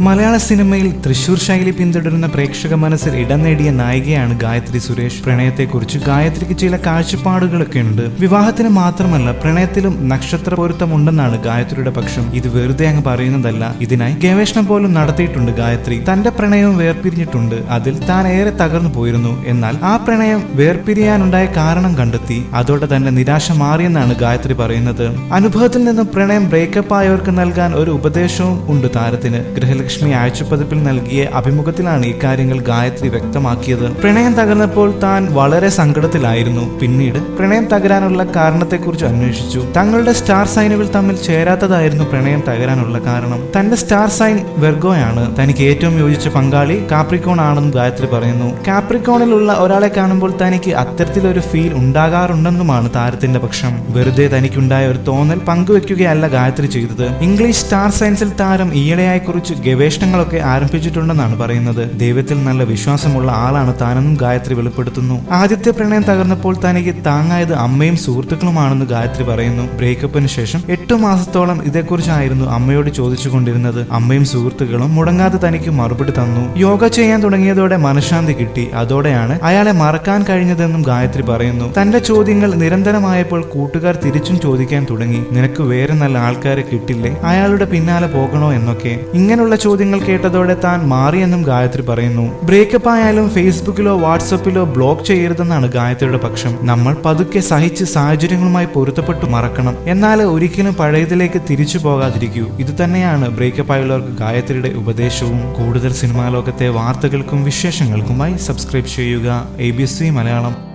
മലയാള സിനിമയിൽ തൃശൂർ ശൈലി പിന്തുടരുന്ന പ്രേക്ഷക മനസ്സിൽ ഇടം നേടിയ നായികയാണ് ഗായത്രി സുരേഷ്. പ്രണയത്തെക്കുറിച്ച് ഗായത്രിക്ക് ചില കാഴ്ചപ്പാടുകളൊക്കെ ഉണ്ട്. വിവാഹത്തിന് മാത്രമല്ല പ്രണയത്തിലും നക്ഷത്ര പൊരുത്തമുണ്ടെന്നാണ് ഗായത്രിയുടെ പക്ഷം. ഇത് വെറുതെ അങ്ങ് പറയുന്നതല്ല. ഇതിനായി ഗവേഷണം പോലും നടത്തിയിട്ടുണ്ട് ഗായത്രി. തന്റെ പ്രണയവും വേർപിരിഞ്ഞിട്ടുണ്ട്. അതിൽ താൻ ഏറെ തകർന്നു പോയിരുന്നു. എന്നാൽ ആ പ്രണയം വേർപിരിയാനുണ്ടായ കാരണം കണ്ടെത്തി. അതോടെ തന്നെ നിരാശ മാറിയെന്നാണ് ഗായത്രി പറയുന്നത്. അനുഭവത്തിൽ നിന്നും പ്രണയം ബ്രേക്കപ്പ് ആയവർക്ക് നൽകാൻ ഒരു ഉപദേശവും ഉണ്ട് താരത്തിന്. ഗൃഹലക്ഷ്മി ആഴ്ചപ്പതിപ്പിൽ നൽകിയ അഭിമുഖത്തിലാണ് ഇക്കാര്യങ്ങൾ ഗായത്രി വ്യക്തമാക്കിയത്. പ്രണയം തകർന്നപ്പോൾ താൻ വളരെ സങ്കടത്തിലായിരുന്നു. പിന്നീട് പ്രണയം തകരാനുള്ള കാരണത്തെക്കുറിച്ച് അന്വേഷിച്ചു. തങ്ങളുടെ സ്റ്റാർ സൈനുകൾ തമ്മിൽ ചേരാത്തതായിരുന്നു പ്രണയം തകരാനുള്ള കാരണം. തന്റെ സ്റ്റാർ സൈൻ വെർഗോയാണ് തനിക്ക് ഏറ്റവും യോജിച്ച പങ്കാളി കാപ്രിക്കോൺ ആണെന്ന് ഗായത്രി പറയുന്നു. കാപ്രിക്കോണിലുള്ള ഒരാളെ കാണുമ്പോൾ തനിക്ക് അത്തരത്തിലൊരു ഫീൽ ഉണ്ടാകാറുണ്ടെന്നുമാണ് താരത്തിന്റെ പക്ഷം. വെറുതെ തനിക്കുണ്ടായ ഒരു തോന്നൽ പങ്കുവെക്കുകയല്ല ഗായത്രി ചെയ്തത്. ഇംഗ്ലീഷ് സ്റ്റാർ സയൻസിൽ താരം ഈയിടെയായി കുറിച്ച് ഗവേഷണങ്ങളൊക്കെ ആരംഭിച്ചിട്ടുണ്ടെന്നാണ് പറയുന്നത്. ദൈവത്തിൽ നല്ല വിശ്വാസമുള്ള ആളാണ് താനെന്നും ഗായത്രി വെളിപ്പെടുത്തുന്നു. ആദ്യത്തെ പ്രണയം തകർന്നപ്പോൾ തനിക്ക് താങ്ങായത് അമ്മയും സുഹൃത്തുക്കളുമാണെന്ന് ഗായത്രി പറയുന്നു. ബ്രേക്കപ്പിന് ശേഷം എട്ടു മാസത്തോളം ഇതേക്കുറിച്ചായിരുന്നു അമ്മയോട് ചോദിച്ചുകൊണ്ടിരുന്നത്. അമ്മയും സുഹൃത്തുക്കളും മുടങ്ങാതെ തനിക്ക് മറുപടി തന്നു. യോഗ ചെയ്യാൻ തുടങ്ങിയതോടെ മനഃശാന്തി കിട്ടി. അതോടെയാണ് അയാളെ മറക്കാൻ കഴിഞ്ഞതെന്നും ഗായത്രി പറയുന്നു. തന്റെ ചോദ്യങ്ങൾ നിരന്തരമായപ്പോൾ കൂട്ടുകാർ തിരിച്ചും ചോദിക്കാൻ തുടങ്ങി. നിനക്ക് വേറെ നല്ല ആൾക്കാരെ കിട്ടില്ലേ? അയാളുടെ പിന്നാലെ പോകണോ എന്നൊക്കെ. ഇങ്ങനെയുള്ള ചോദ്യങ്ങൾ കേട്ടതോടെ താൻ മാറിയെന്നും ഗായത്രി പറയുന്നു. ബ്രേക്കപ്പ് ആയാലും ഫേസ്ബുക്കിലോ വാട്സപ്പിലോ ബ്ലോക്ക് ചെയ്യരുതെന്നാണ് ഗായത്രിയുടെ പക്ഷം. നമ്മൾ പതുക്കെ സഹിച്ച് സാഹചര്യങ്ങളുമായി പൊരുത്തപ്പെട്ടു മറക്കണം. എന്നാൽ ഒരിക്കലും പഴയതിലേക്ക് തിരിച്ചു പോകാതിരിക്കൂ. ഇത് തന്നെയാണ് ബ്രേക്കപ്പ് ആയുള്ളവർക്ക് ഗായത്രിയുടെ ഉപദേശവും. കൂടുതൽ സിനിമാ ലോകത്തെ വാർത്തകൾക്കും വിശേഷങ്ങൾക്കുമായി സബ്സ്ക്രൈബ് ചെയ്യുക. A B C Malayalam.